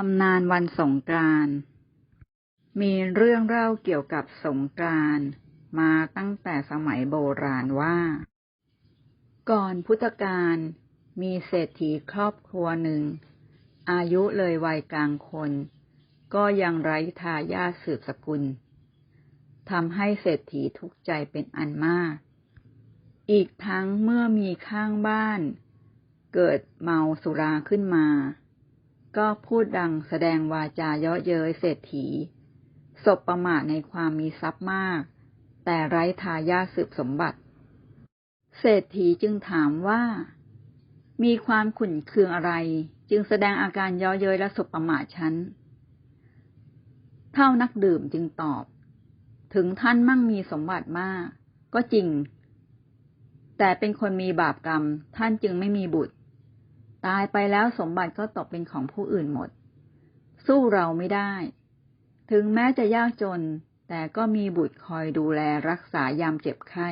ตำนานวันสงกรานต์มีเรื่องเล่าเกี่ยวกับสงกรานต์มาตั้งแต่สมัยโบราณว่า ก่อนพุทธกาลมีเศรษฐีครอบครัวหนึ่ง อายุเลยวัยกลางคน ก็ยังไร้ทายาทสืบสกุลทำให้เศรษฐีทุกข์ใจเป็นอันมาก อีกทั้งเมื่อมีข้างบ้าน เกิดเมาสุราขึ้นมา ก็พูดดังแสดงวาจาเยาะเย้ยเศรษฐีสบประมาทในความมีทรัพย์มาก แต่ไร้ทายาสืบสมบัติ เศรษฐีจึงถามว่า มีความขุ่นเคืองอะไร จึงแสดงอาการเย้อเย้ยและสบประมาทฉันเท่านักดื่มจึงตอบ ถึงท่านมั่งมีสมบัติมาก ก็จริง แต่เป็นคนมีบาปกรรม ท่านจึงไม่มีบุตร ตายไปแล้วสมบัติก็ตกเป็นของผู้อื่นหมด สู้เราไม่ได้ ถึงแม้จะยากจน แต่ก็มีบุตรคอยดูแลรักษายามเจ็บไข้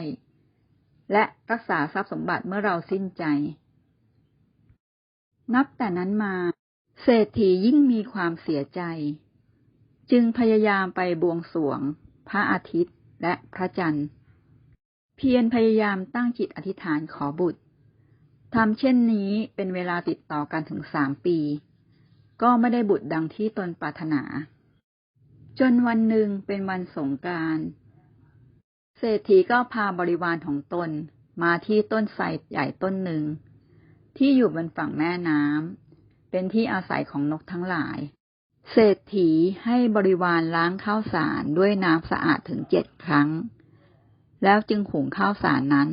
และรักษาทรัพย์สมบัติเมื่อเราสิ้นใจ นับแต่นั้นมา เศรษฐียิ่งมีความเสียใจ จึงพยายามไปบวงสรวง พระอาทิตย์และพระจันทร์ เพียรพยายามตั้งจิตอธิษฐานขอบุตร ทำเช่นนี้เป็นเวลาติดต่อกันถึงสามปี ก็ไม่ได้บุตรดังที่ตนปรารถนา จนวันหนึ่งเป็นวันสงกานต์เศรษฐีก็พาบริวารของตนมาที่ต้นไทรใหญ่ต้นหนึ่ง ที่อยู่บนฝั่งแม่น้ำเป็นที่อาศัยของนกทั้งหลาย เศรษฐีให้บริวารล้างข้าวสารด้วยน้ำสะอาดถึงเจ็ดครั้ง แล้วจึงหุงข้าวสารนั้น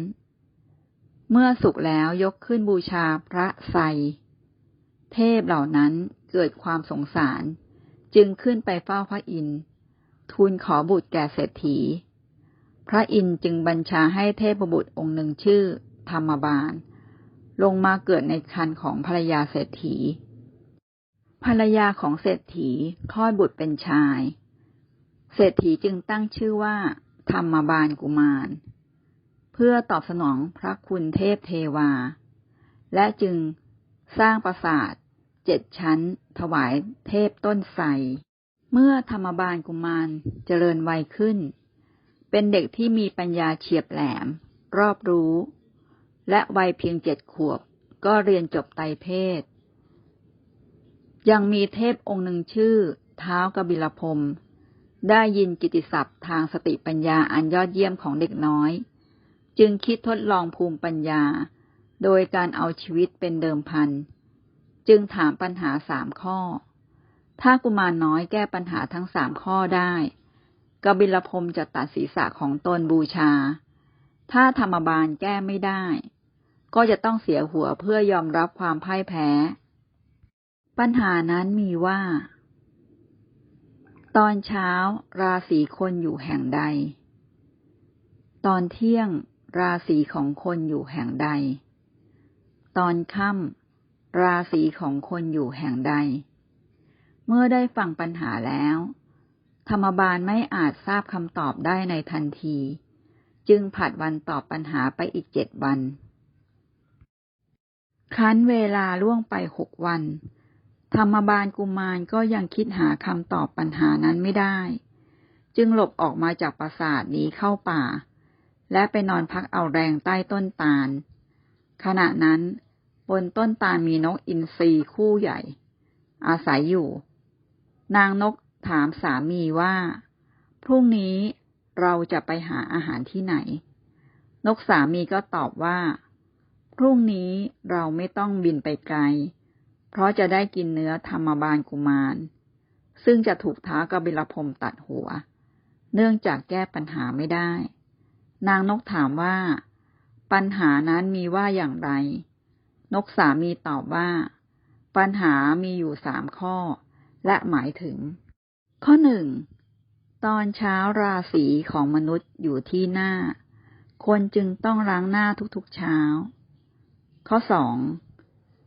เมื่อสุกแล้วยกขึ้นบูชาพระไทรเทพเหล่านั้นเกิดความสงสาร จึงขึ้นไปเฝ้าพระอินทร์ทูลขอบุตรแก่เศรษฐี พระอินทร์จึงบัญชาให้เทพบุตรองค์หนึ่งชื่อ ธรรมบาล ลงมาเกิดในคันของภรรยาเศรษฐี ภรรยาของเศรษฐีคลอดบุตรเป็นชาย เศรษฐีจึงตั้งชื่อว่า ธรรมบาลกุมาร เพื่อตอบสนองพระคุณเทพเทวา และจึงสร้างปราสาทเจ็ดชั้น ถวายเทพต้นไทรเมื่อธรรมบาลกุมารเจริญวัยขึ้น เป็นเด็กที่มีปัญญาเฉียบแหลม รอบรู้ และวัยเพียงเจ็ดขวบก็เรียนจบไตรเพศ ยังมีเทพองค์หนึ่งชื่อเท้าวกบิลพรมได้ยินกิตติศัพท์ทางสติปัญญาอันยอดเยี่ยมของเด็กน้อย จึงคิดทดลองภูมิปัญญา โดยการเอาชีวิตเป็นเดิมพัน จึงถามปัญหาสามข้อ ถ้ากุมารน้อยแก้ปัญหาทั้งสามข้อได้กบิลพรมจะตัดศีรษะของตนบูชา ถ้าธรรมบาลแก้ไม่ได้ ก็จะต้องเสียหัวเพื่อยอมรับความพ่ายแพ้ ปัญหานั้นมีว่า ตอนเช้าราศีคนอยู่แห่งใด ตอนเที่ยง ราศีของคนอยู่แห่งใด ตอนค่ำราศีของคนอยู่แห่งใด เมื่อได้ฟังปัญหาแล้ว ธรรมบาลไม่อาจทราบคำตอบได้ในทันที จึงผัดวันตอบปัญหาไปอีกเจ็ดวัน ครั้นเวลาล่วงไปหกวัน ธรรมบาลกุมารก็ยังคิดหาคำตอบปัญหานั้นไม่ได้ จึงหลบออกมาจากปราสาทหนีเข้าป่า และไปนอนพักเอาแรงใต้ต้นตาล ขณะนั้นบนต้นตาลมีนกอินทรีคู่ใหญ่ อาศัยอยู่ นางนกถามสามีว่า พรุ่งนี้เราจะไปหาอาหารที่ไหน นกสามีก็ตอบว่า พรุ่งนี้เราไม่ต้องบินไปไกล เพราะจะได้กินเนื้อธรรมบาลกุมาร ซึ่งจะถูกท้ากบิลพรมตัดหัว เนื่องจากแก้ปัญหาไม่ได้ นางนกถามว่า ปัญหานั้นมีว่าอย่างไร นกสามีตอบว่า ปัญหามีอยู่สามข้อ และหมายถึง ข้อหนึ่งตอนเช้าราศีของมนุษย์อยู่ที่หน้า คนจึงต้องล้างหน้าทุกๆเช้า ข้อสอง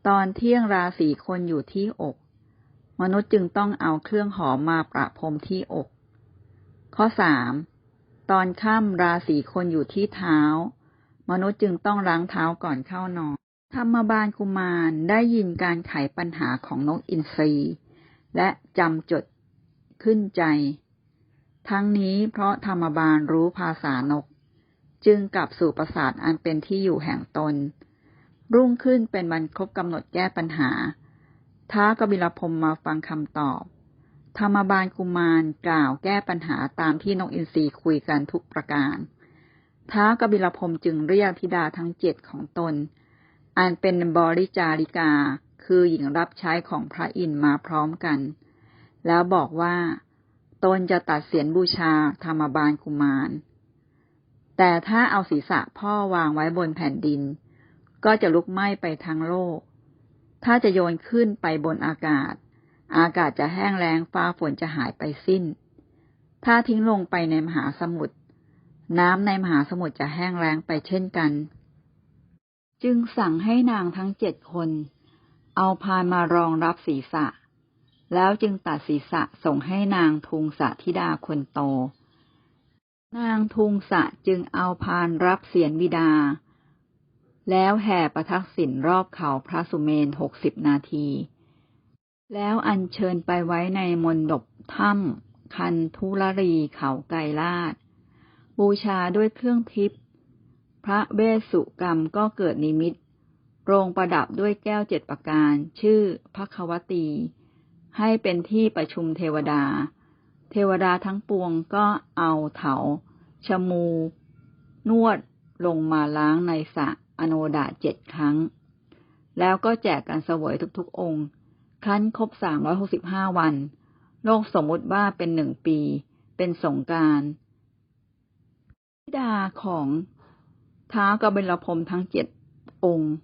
ตอนเที่ยงราศีคนอยู่ที่อก มนุษย์จึงต้องเอาเครื่องหอมมาประพรมที่อก ข้อสาม ตอนค่ำราศีคนอยู่ที่เท้า มนุษย์จึงต้องล้างเท้าก่อนเข้านอนธรรมบาลกุมารได้ยินการไขปัญหาของนกอินทรีและจำจดขึ้นใจ ทั้งนี้เพราะธรรมบาลรู้ภาษานก จึงกลับสู่ปราสาทอันเป็นที่อยู่แห่งตน รุ่งขึ้นเป็นวันครบกำหนดแก้ปัญหา ท้ากบิลพรมมาฟังคำตอบ ธรรมบาลกุมารกล่าวแก้ปัญหาตามที่นกอินทรีคุยกันทุกประการท้ากบิลพรมจึงเรียกธิดาทั้งเจ็ดของตน อันเป็นบริจาริกาคือหญิงรับใช้ของพระอินทร์มาพร้อมกัน แล้วบอกว่า ตนจะตัดเสียนบูชาธรรมบาลกุมาร แต่ถ้าเอาศีรษะพ่อวางไว้บนแผ่นดิน ก็จะลุกไหม้ไปทั้งโลก ถ้าจะโยนขึ้นไปบนอากาศ อากาศจะแห้งแล้งฟ้าฝนจะหายไปสิ้น ถ้าทิ้งลงไปในมหาสมุทรน้ำในมหาสมุทรจะแห้งแล้งไปเช่นกัน จึงสั่งให้นางทั้งเจ็ดคน เอาพานมารองรับศีรษะ แล้วจึงตัดศีรษะส่งให้นางทุงสะธิดาคนโต นางทุงสะจึงเอาพานรับเสียนบิดา แล้วแห่ประทักษิณรอบเขาพระสุเมนหกสิบนาที แล้วอัญเชิญไปไว้ในมณฑปถ้ำคันทุลรีเขาไกรลาดบูชาด้วยเครื่องทิพย์พระเบสสุกรรมก็เกิดนิมิต โรงประดับด้วยแก้วเจ็ดประการ ชื่อพระควตี ให้เป็นที่ประชุมเทวดา เทวดาทั้งปวงก็เอาเถา ชมู นวดลงมาล้างในสระอโนดาเจ็ดครั้ง แล้วก็แจกกันเสวยทุกๆองค์ ครั้นครบสามร้อยหกสิบห้าวัน โลกสมมุติว่าเป็นหนึ่งปี เป็นสงการธิดาของท้าวกบิลพรมทั้งเจ็ดองค์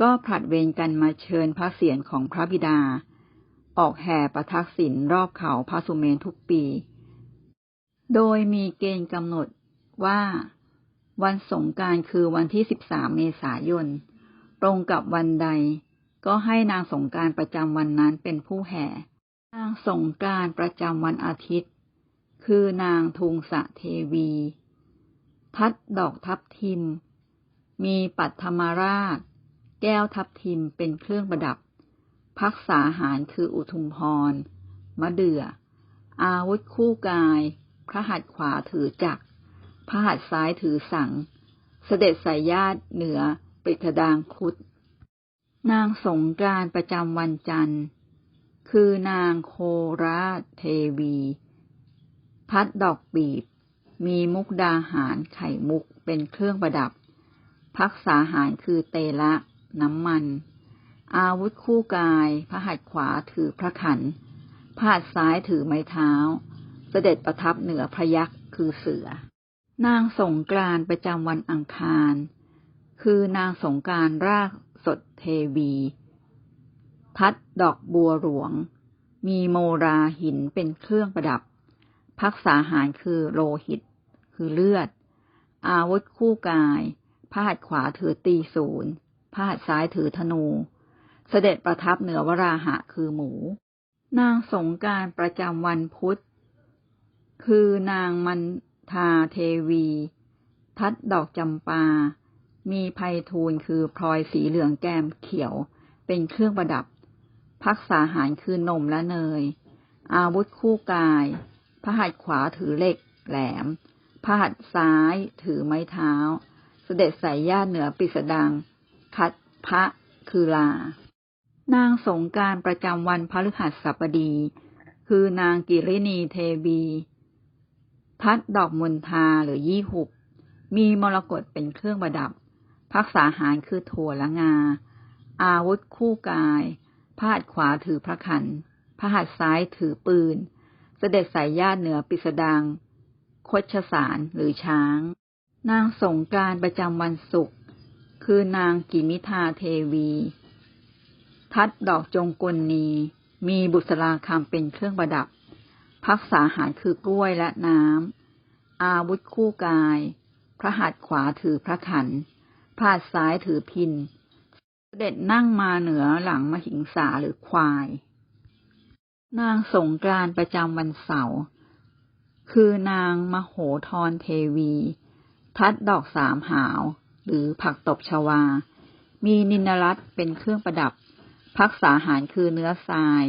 ก็ผลัดเวรกันมาเชิญพระเศียรของพระบิดา ออกแห่ประทักษิณรอบเขาพระสุเมนทุกปี โดยมีเกณฑ์กำหนดว่าวันสงการคือวันที่ 13 เมษายน ตรงกับวันใด ก็ให้นางสงการประจำวันนั้นเป็นผู้แห่ นางสงการประจำวันอาทิตย์ คือนางทุงสะเทวี ทัดดอกทับทิม มีปัทมาราช แก้วทับทิมเป็นเครื่องประดับ พักษาหารคืออุทุมพร มะเดื่อ อาวุธคู่กาย พระหัตถ์ขวาถือจักรพระหัตถ์ซ้ายถือสัง เสด็จสายญาติเหนือปริคดางคุด นางสงการประจำวันจันทร์ คือนางโคราเทวี พัดดอกบีบ มีมุกดาหารไข่มุกเป็นเครื่องประดับ พักษาหารคือเตละ น้ำมัน อาวุธคู่กาย พระหัตถ์ขวาถือพระขัน พระหัตถ์ซ้ายถือไม้เท้า เสด็จประทับเหนือพระยักษ์คือเสือ นางสงกรานประจำวันอังคาร คือนางสงการราก สดเทวี ทัดดอกบัวหลวง มีโมราหินเป็นเครื่องประดับ พักษาหารคือโลหิต คือเลือด อาวุธคู่กายพระหัตถ์ขวาถือตีศูนย์พระหัตถ์ซ้ายถือธนู เสด็จประทับเหนือวราหะคือหมู นางสงการประจำวันพุธ คือนางมันทาเทวี ทัดดอกจำปา มีไพทูลคือพลอยสีเหลืองแก้มเขียว เป็นเครื่องประดับ พักษาหารคือนมและเนย อาวุธคู่กาย พระหัตถ์ขวาถือเหล็กแหลม พระหัตถ์ซ้ายถือไม้เท้า เสด็จใส่ญาติเหนือปิสดัง คัดพระคือลา นางสงการประจำวันพฤหัสบดี คือนางกิรินีเทวีทัดดอกมณฑาหรือยี่หุบ มีมรกตเป็นเครื่องประดับ พักษาหารคือถั่วและงา อาวุธคู่กายพระหัตขวาถือพระขัน พระหัตถ์ซ้ายถือปืน เสด็จสายญาติเหนือปิสดังคชสารหรือช้าง นางสงการประจำวันศุกร์ คือนางกิมิทาเทวี ทัดดอกจงกลนี มีบุษราคำเป็นเครื่องประดับ พักษาหารคือกล้วยและน้ำอาวุธคู่กาย พระหัตถ์ขวาถือพระขัน ระหัตถ์ซ้ายถือพิน เสด็จนั่งมาเหนือหลังมหิงสาหรือควาย นางสงกรานประจำวันเสาร์คือนางมโหธรเทวี ทัดดอกสามหาว หรือผักตบชวา มีนินรัตเป็นเครื่องประดับ พักษาหารคือเนื้อทราย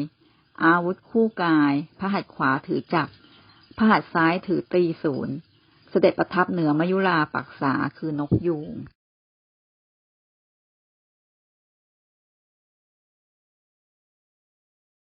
อาวุธคู่กาย พระหัตถ์ขวาถือจักรพระหัตถ์ซ้ายถือตรีศูนย์ เสด็จประทับเหนือมยุราปักษาคือนกยูง